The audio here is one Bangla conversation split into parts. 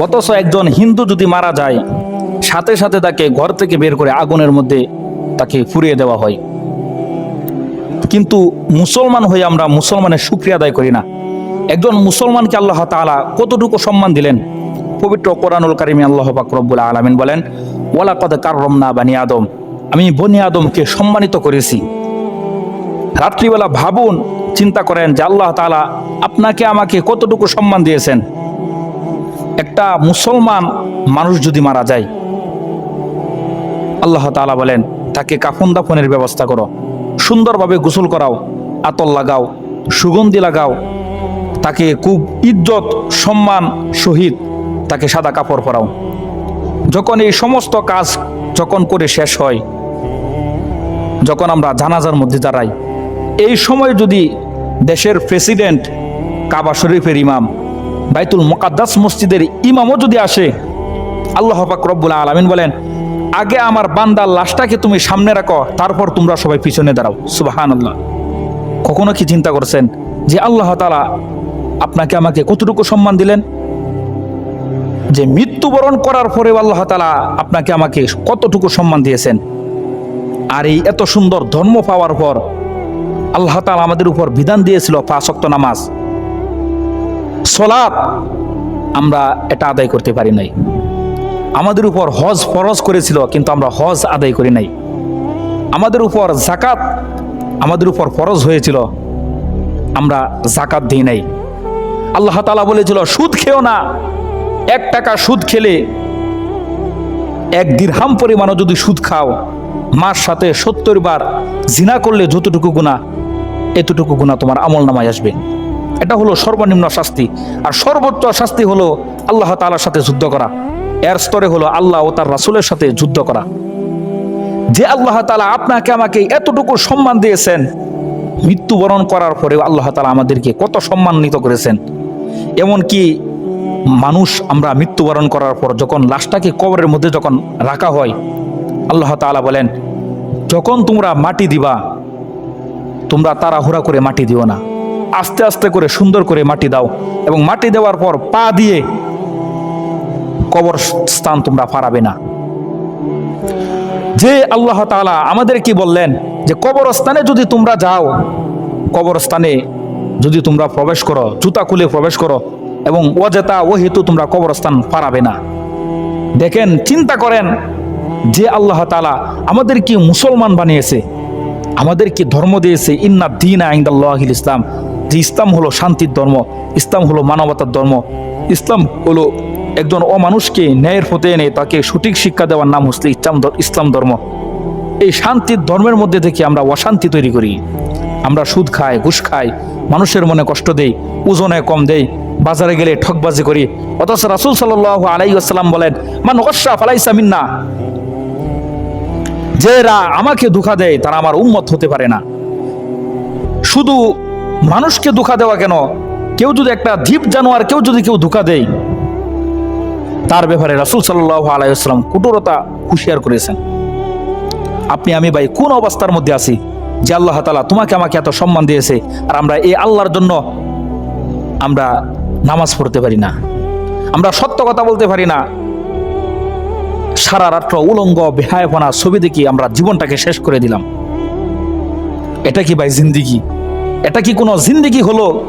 অথচ একজন হিন্দু যদি মারা যায়, সাথে সাথে তাকে ঘর থেকে বের করে আগুনের মধ্যে তাকে ফুরিয়ে দেওয়া হয়। কিন্তু মুসলমান হয়ে আমরা মুসলমানের সুক্রিয়া আদায় করি না। একজন মুসলমানকে আল্লাহ তাআলা কতটুকু সম্মান দিলেন? পবিত্র কোরআনুল কারিমে আল্লাহ রব্বুল আলামিন বলেন ওয়ালা কদ কাররমনা বানি আদম। আমি বনি আদমকে সম্মানিত করেছি। রাত্রিবেলা ভাবুন, চিন্তা করেন যে আল্লাহ তাআলা আপনাকে আমাকে কতটুকু সম্মান দিয়েছেন। একটা মুসলমান মানুষ যদি মারা যায়, আল্লাহ তাআলা বলেন, তাকে কাফন দাফনের ব্যবস্থা করো, সুন্দরভাবে গোসল করাও আতল লাগাও, সুগন্ধি লাগাও, তাকে খুব ইজ্জত, সম্মান সহিত তাকে সাদা কাপড় পরাও। যখন এই সমস্ত কাজ যখন করে শেষ হয়, যখন আমরা জানাজার মধ্যে দাঁড়াই, এই সময় যদি দেশের প্রেসিডেন্ট কাবা শরীফের ইমাম বাইতুল মোকাদ্দাস মসজিদের ইমামও যদি আসে, আল্লাহ পাক রব্বুল আলামিন বলেন, আগে আমার বান্দার লাশটাকে তুমি সামনে রাখো, তারপর তোমরা সবাই পিছনে দাঁড়াও। সুবাহান আল্লাহ কখনো কি চিন্তা করছেন যে আল্লাহ তালা আপনাকে আমাকে কতটুকু সম্মান দিলেন? যে মৃত্যুবরণ করার পরেও আল্লাহ তালা আপনাকে আমাকে কতটুকু সম্মান দিয়েছেন? আর এই এত সুন্দর ধর্ম পাওয়ার পর আল্লাহ তালা আমাদের উপর বিধান দিয়েছিল পাঁচক্ত নামাজ। সলাপ আমরা এটা আদায় করতে পারি নাই। আমাদের উপর হজ ফরজ করেছিল, কিন্তু আমরা হজ আদায় করি নাই। আমাদের উপর জাকাত আমাদের উপর ফরজ হয়েছিল, আমরা জাকাত দিই নাই। আল্লাহ তালা বলেছিল, সুদ খেও না, এক টাকা সুদ খেলে এক দিরহাম পরিমাণও যদি সুদ খাও, মার সাথে সত্তর বার জিনা করলে যতটুকু গুণা এতটুকু গুণা তোমার আমল নামায় আসবে। এটা হলো সর্বনিম্ন শাস্তি। আর সর্বোচ্চ শাস্তি হলো আল্লাহ তাআলার সাথে যুদ্ধ করা। এর স্তরে হলো আল্লাহ ও তার রাসুলের সাথে যুদ্ধ করা। যে আল্লাহ তাআলা আপনাকে আমাকে এতটুকু সম্মান দিয়েছেন, মৃত্যুবরণ করার পরেও আল্লাহ তালা আমাদেরকে কত সম্মানিত করেছেন। এমনকি মানুষ আমরা মৃত্যুবরণ করার পর যখন লাশটাকে কবরের মধ্যে যখন রাখা হয়, আল্লাহ তাআলা বলেন, যখন তোমরা মাটি দিবা, তোমরা তাড়াহুড়া করে মাটি দিও না। আস্তে আস্তে করে সুন্দর করে মাটি দাও এবং মাটি দেওয়ার পর পা দিয়ে কবর স্থান তোমরা ফারাবে না। যে আল্লাহ তাআলা আমাদের কি বললেন যে কবরস্থানে যদি তোমরা যাও, কবরস্থানে যদি তোমরা প্রবেশ করো, জুতা খুলে প্রবেশ করো এবং অজেতা ও হেতু তোমরা কবরস্থান পারাবে না। দেখেন, চিন্তা করেন যে আল্লাহ তাআলা আমাদের কি মুসলমান বানিয়েছে আমাদের কি ধর্ম দিয়েছে, ইন্না দিন আইন্দাল্লাহিল ইসলাম। যে ইসলাম হলো শান্তির ধর্ম, ইসলাম হলো মানবতার ধর্ম, ইসলাম হলো একজন অমানুষকে ন্যায়ের পথে এনে তাকে সঠিক শিক্ষা দেওয়ার নাম হচ্ছে ইসলাম ইসলাম ধর্ম। এই শান্তির ধর্মের মধ্যে থেকে আমরা অশান্তি তৈরি করি। আমরা সুদ খাই, ঘুষ খাই, মানুষের মনে কষ্ট দেই, ওজনে কম দেই, বাজারে গেলে ঠকবাজি করি। অথচ রাসুল সাল্লাহ আলাই আসসালাম বলেন, মান অশা ফালাইসা মিন্না। যারা আমাকে ধোকা দেয়, তারা আমার উন্মত হতে পারে না। শুধু মানুষকে ধোকা দেওয়া কেন? কেউ যদি একটা জীব জানোয়ার, কেউ যদি কেউ ধোকা দেয়, তার ব্যাপারে রাসুল সাল্লাহ আলাইসালাম কুটুরতা হুঁশিয়ার করেছেন। আপনি, আমি ভাই, কোন অবস্থার মধ্যে আছি যে আল্লাহ তালা তোমাকে আমাকে এত সম্মান দিয়েছে আর আমরা এই আল্লাহর জন্য আমরা নামাজ পড়তে পারি না? আমরা সত্য কথা বলতে পারি না? সারা রাত্র উলঙ্গ, বেহায়পনা ছবি দেখি আমরা জীবনটাকে শেষ করে দিলাম। এটা কি ভাই জিন্দিগি? এটা কি কোনো জিন্দিগি হলো?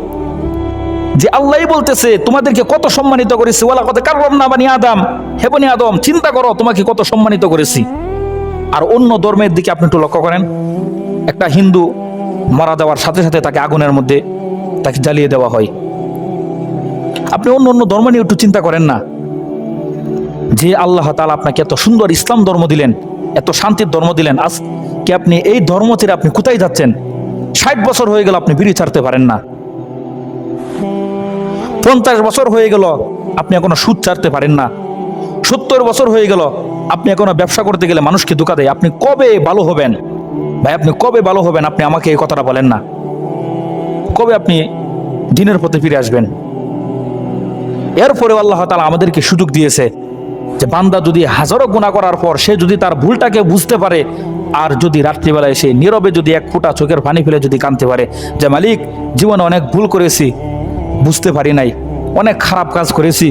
যে আল্লাহই বলতেছে, তোমাদেরকে কত সম্মানিত করেছি। ওলা কত কারণ না বানি আদম। হে বনি আদম, চিন্তা করো, তোমাকে কত সম্মানিত করেছি। আর অন্য ধর্মের দিকে আপনি একটু লক্ষ্য করেন। একটা হিন্দু মারা দেওয়ার সাথে সাথে তাকে আগুনের মধ্যে তাকে জ্বালিয়ে দেওয়া হয়। আপনি অন্য অন্য ধর্ম নিয়ে একটু চিন্তা করেন না। যে আল্লাহ তালা আপনাকে এত সুন্দর ইসলাম ধর্ম দিলেন, এত শান্তির ধর্ম দিলেন আজ কি আপনি এই ধর্ম ছেড়ে আপনি কোথায় যাচ্ছেন? ষাট বছর হয়ে গেল আপনি বিড়ি ছাড়তে পারেন না। পঞ্চাশ বছর হয়ে গেল আপনি এখনও সুদ ছাড়তে পারেন না। সত্তর বছর হয়ে গেল আপনি এখনও ব্যবসা করতে গেলে মানুষকে ধোকা দেয়। আপনি কবে ভালো হবেন? ভাই, আপনি কবে ভালো হবেন? আপনি আমাকে এই কথাটা বলেন না। কবে আপনি দিনের পথে ফিরে আসবেন? এরপরেও আল্লাহ তালা আমাদেরকে সুযোগ দিয়েছে। যে বান্দা যদি হাজারো গুণা করার পর সে যদি তার ভুলটাকে বুঝতে পারে, আর যদি রাত্রিবেলায় সে নীরবে যদি এক ফোঁটা চোখের পানি ফেলে যদি কানতে পারে, যে মালিক, জীবনে অনেক ভুল করেছি, বুঝতে পারি নাই, অনেক খারাপ কাজ করেছি,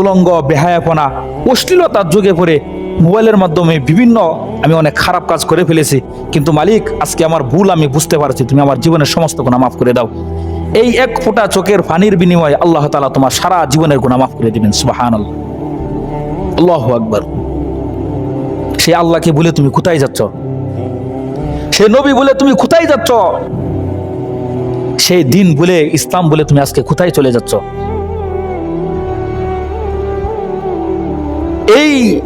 উলঙ্গ, বেহায়াপনা, অশ্লীলতার যুগে পড়ে মোবাইলের মাধ্যমে বিভিন্ন আমি অনেক খারাপ কাজ করে ফেলেছি, কিন্তু মালিক, আজকে আমার ভুল আমি বুঝতে পারছি, তুমি আমার জীবনের সমস্ত গুণা মাফ করে দাও। এই এক ফোঁটা চোখের পানির বিনিময়ে আল্লাহ তালা তোমার সারা জীবনের গুণা মাফ করে দিবেন সুবাহান আল্লাহ আকবর। সে আল্লাহকে বলে তুমি কোথায় যাচ্ছ? সে নবী বলে তুমি কোথায় যাচ্ছ? সেই দিন বলে, ইসলাম বলে তুমি আজকে কোথায় চলে যাচ্ছ? এই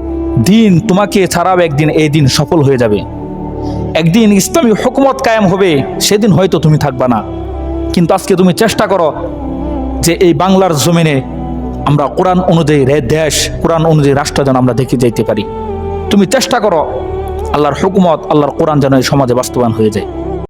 দিন তোমাকে ছাড়াও একদিন এই দিন সফল হয়ে যাবে। একদিন ইসলামী হুকুমত কায়েম হবে, সেদিন হয়তো তুমি থাকবা না। কিন্তু আজকে তুমি চেষ্টা করো যে এই বাংলার জমিনে আমরা কোরআন অনুযায়ী রে দেশ, কোরআন অনুযায়ী রাষ্ট্র যেন আমরা দেখে যাইতে পারি। তুমি চেষ্টা করো, আল্লাহর হুকুমত, আল্লাহর কোরআন যেন এই সমাজে বাস্তবায়ন হয়ে যায়।